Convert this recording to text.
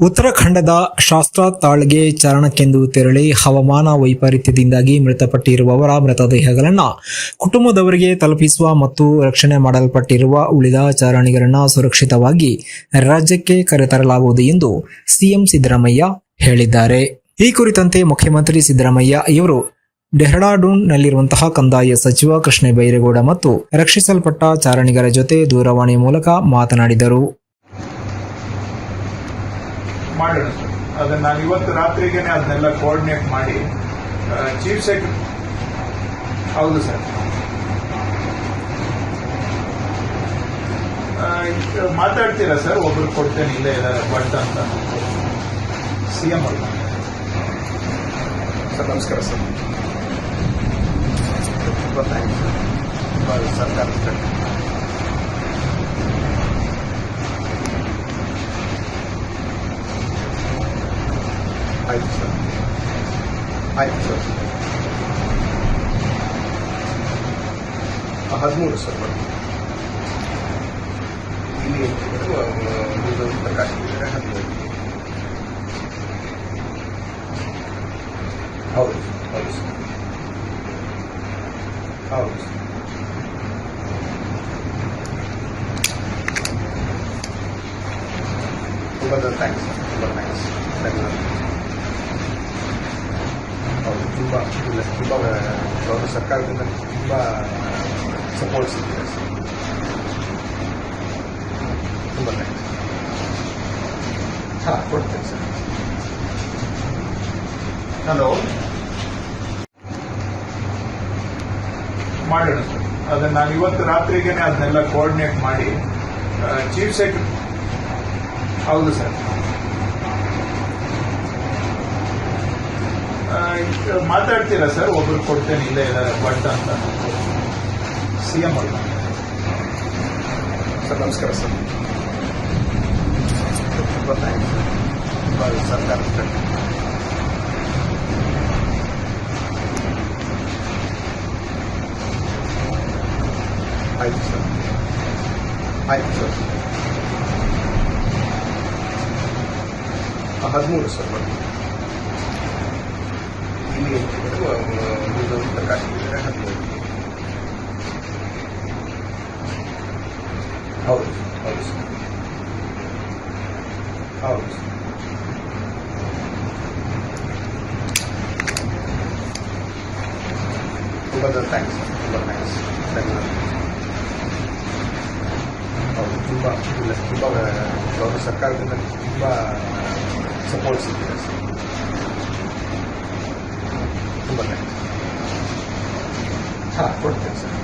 ಉತ್ತರಾಖಂಡದ ಶಾಸ್ತ್ರ ತಾಳ್ಗೆ ಚಾರಣಕ್ಕೆಂದು ತೆರಳಿ ಹವಾಮಾನ ವೈಪರೀತ್ಯದಿಂದಾಗಿ ಮೃತಪಟ್ಟಿರುವವರ ಮೃತದೇಹಗಳನ್ನು ಕುಟುಂಬದವರಿಗೆ ತಲುಪಿಸುವ ಮತ್ತು ರಕ್ಷಣೆ ಮಾಡಲ್ಪಟ್ಟಿರುವ ಉಳಿದ ಚಾರಣಿಗರನ್ನು ಸುರಕ್ಷಿತವಾಗಿ ರಾಜ್ಯಕ್ಕೆ ಕರೆತರಲಾಗುವುದು ಎಂದು ಸಿಎಂ ಸಿದ್ದರಾಮಯ್ಯ ಹೇಳಿದ್ದಾರೆ. ಈ ಕುರಿತಂತೆ ಮುಖ್ಯಮಂತ್ರಿ ಸಿದ್ದರಾಮಯ್ಯ ಇವರು ಡೆಹ್ರಾಡೂನ್ನಲ್ಲಿರುವಂತಹ ಕಂದಾಯ ಸಚಿವ ಕೃಷ್ಣ ಬೈರೇಗೌಡ ಮತ್ತು ರಕ್ಷಿಸಲ್ಪಟ್ಟ ಚಾರಣಿಗರ ಜೊತೆ ದೂರವಾಣಿ ಮೂಲಕ ಮಾತನಾಡಿದರು. ಮಾಡೋಣ ಅದನ್ನ ನಾನು ಇವತ್ತು ರಾತ್ರಿಗೆನೆ ಅದನ್ನೆಲ್ಲ ಕೋಆರ್ಡಿನೇಟ್ ಮಾಡಿ ಚೀಫ್ ಸೆಕ್ರೆಟರಿ ಹೌದು ಸರ್. ಮಾತಾಡ್ತೀರಾ ಸರ್? ಒಬ್ರು ಕೊಡ್ತೇನೆ, ಇಲ್ಲೇ ಇದ್ದಾರೆ ಬಟ್ ಅಂತ. ಸಿ ಎಂ ಅಲ್ಲ ಸರ್, ನಮಸ್ಕಾರ ಸರ್. ತುಂಬ ಥ್ಯಾಂಕ್ಸ್ ಆಯ್ತು ಸರ್ ಆಯ್ತು ಸರ್ ಹದಿಮೂರು ಸರ್ ಇಲ್ಲಿ ಪ್ರಕಾಶ್ ಹದಿಮೂರು ಹೌದು ಹೌದು ಸರ್ ಹೌದು ಸರ್ ತುಂಬ ಥ್ಯಾಂಕ್ಸ್ ಸರ್ ತುಂಬ ಥ್ಯಾಂಕ್ಸ್ ಧನ್ಯವಾದ ತುಂಬ ತುಂಬ ಗೌರವ ಸರ್ಕಾರದಿಂದ ತುಂಬ ಸಪೋರ್ಟ್ ಸಿಗ್ತದೆ ತುಂಬ ಹಾಂ ಕೊಡ್ತೇನೆ ಸರ್ ಹಲೋ ಮಾಡೋಣ ಸರ್ ಅದನ್ನ ನಾನು ಇವತ್ತು ರಾತ್ರಿಗೆ ಅದನ್ನೆಲ್ಲ ಕೋಆರ್ಡಿನೇಟ್ ಮಾಡಿ ಚೀಫ್ ಸೆಕ್ರೆಟರಿ ಹೌದು ಸರ್ ಮಾತಾಡ್ತೀರಾ ಸರ್? ಒಬ್ರು ಕೊಡ್ತೇನೆ, ಇಲ್ಲೇ ಇದ್ದಾರೆ, ಬಟ್ ಅಂತ. ಸಿ ಎಂ ಅಲ್ಲ ಸರ್, ನಮಸ್ಕಾರ ಸರ್. ಸರ್ಕಾರ ಆಯ್ತು ಸರ್. ಆಯ್ತು ಸರ್. ಹದಿಮೂರು ಸರ್ ಬನ್ನಿ ಇಲ್ಲಿ ಇದು ಪ್ರಕಾಶ್ ಇದ್ದಾರೆ ಹದಿಮೂರು ಹೌದು ಹೌದು ಸರ್ ಹೌದು ಸರ್ ತುಂಬ ಥ್ಯಾಂಕ್ಸ್ ಸರ್ ತುಂಬ ಥ್ಯಾಂಕ್ಸ್ ಧನ್ಯವಾದ ಹೌದು ತುಂಬ ಇಲ್ಲ ತುಂಬ ಗೌರವ ಸರ್ಕಾರದಿಂದ ತುಂಬ ಸಪೋರ್ಟ್ ಸಿಗ್ತಿದೆ ಸರ್ ತುಂಬ ಥ್ಯಾಂಕ್ಸ್ ಹಾಂ ಕೊಡ್ತೇನೆ ಸರ್